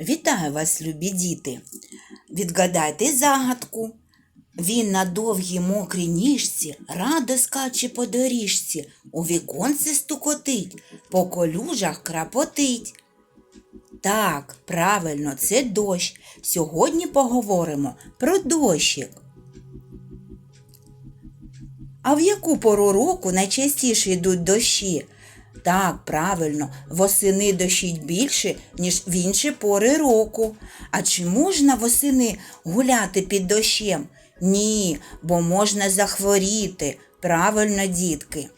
Вітаю вас, любі діти! Відгадайте загадку. Він на довгій мокрій ніжці радо скаче по доріжці, у віконце стукотить, по колюжах крапотить. Так, правильно, це дощ. Сьогодні поговоримо про дощик. А в яку пору року найчастіше йдуть дощі? Так, правильно, восени дощить більше, ніж в інші пори року. А чи можна восени гуляти під дощем? Ні, бо можна захворіти. Правильно, дітки.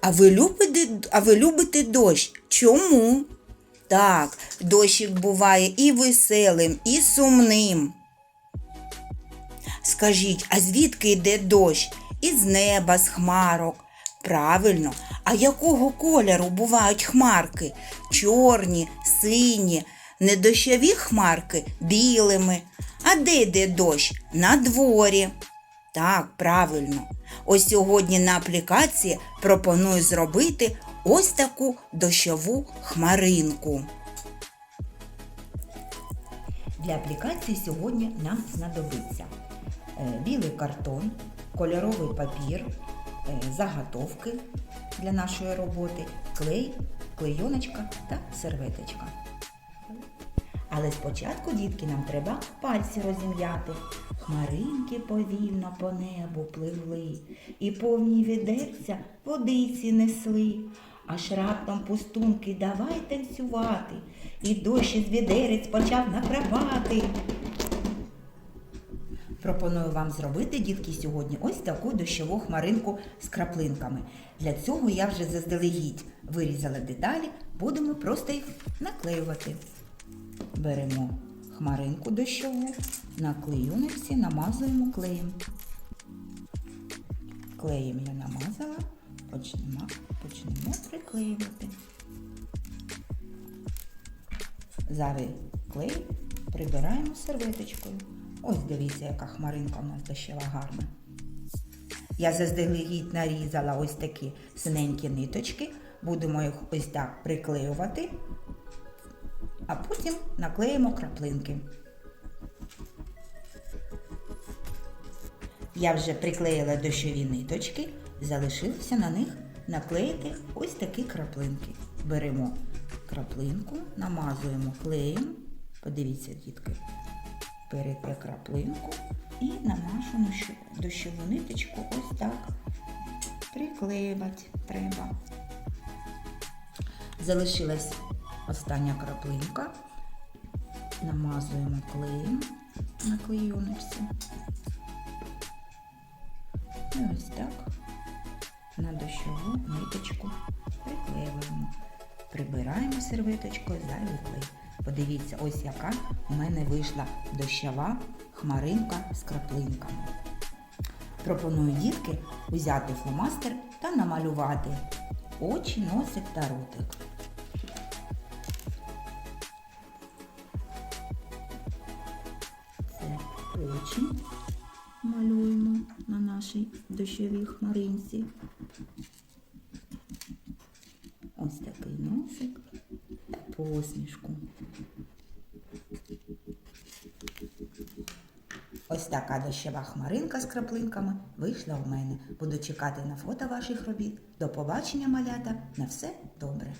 А ви любите, а ви любите дощ? Чому? Так, дощик буває і веселим, і сумним. Скажіть, а звідки йде дощ? Із неба, з хмарок. Правильно, а якого кольору бувають хмарки? Чорні, сині, недощові хмарки білими. А де йде дощ? На дворі. Так, правильно. Ось сьогодні на аплікації пропоную зробити ось таку дощову хмаринку. Для аплікації сьогодні нам знадобиться е, білий картон, кольоровий папір, заготовки для нашої роботи, клей, клейоночка та серветочка. Але спочатку, дітки, нам треба пальці розім'яти. Хмаринки повільно по небу пливли, і повні відерця водиці несли. Аж раптом пустунки давай танцювати, і дощ із відерець почав накрапати. Пропоную вам зробити, дітки, сьогодні ось таку дощову хмаринку з краплинками. Для цього я вже заздалегідь вирізала деталі, будемо просто їх наклеювати. Беремо хмаринку дощову, на клеюночці намазуємо клеєм. Клеєм я намазала, почнемо, почнемо приклеювати. Зайвий клей прибираємо серветочкою. Ось дивіться, яка хмаринка у нас дощова гарна. Я заздалегідь нарізала ось такі синенькі ниточки. Будемо їх ось так приклеювати, а потім наклеїмо краплинки. Я вже приклеїла дощові ниточки, залишилося на них наклеїти ось такі краплинки. Беремо краплинку, намазуємо клеєм. Подивіться, дітки, берете краплинку і на дощову ниточку ось так приклеювати треба. Залишилась остання краплинка. Намазуємо клеєм на клейоночці. І ось так на дощову ниточку. Прибираємо серветочкою зайвий. Подивіться, ось яка у мене вийшла дощова хмаринка з краплинками. Пропоную дітки взяти фломастер та намалювати очі, носик та ротик. Очі малюємо на нашій дощовій хмаринці. Ось такий носик та посмішку. Ось така дощова хмаринка з краплинками вийшла у мене. Буду чекати на фото ваших робіт. До побачення, малята. На все добре.